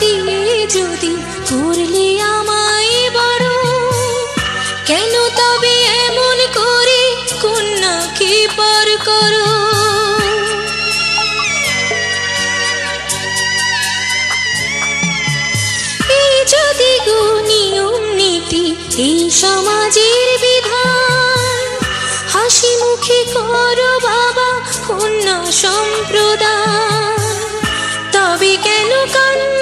দিয়ে যদি করলে আমায় বড়। কেন তবে এমন করে কন্যাকে পার করো? এই যদি গো নীতি সমাজের বিধান, হাসি মুখে করো বাবা কন্যা সম্প্রদান। তবে কেন কান্না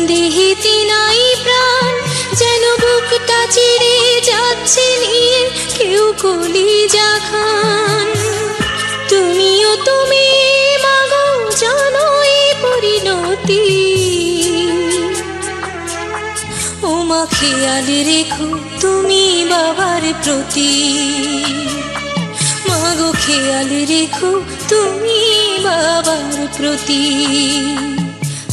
দেহেতে নাই প্রাণ, যেন বুকটা চিড়ে যাচ্ছে নিয়ে কেউ কলি খান। তুমিও তুমি, মাগো, জানো এই পরিণতি। ও মা খেয়াল রেখো তুমি বাবার প্রতি। মাগো, খেয়াল রেখো তুমি বাবার প্রতি।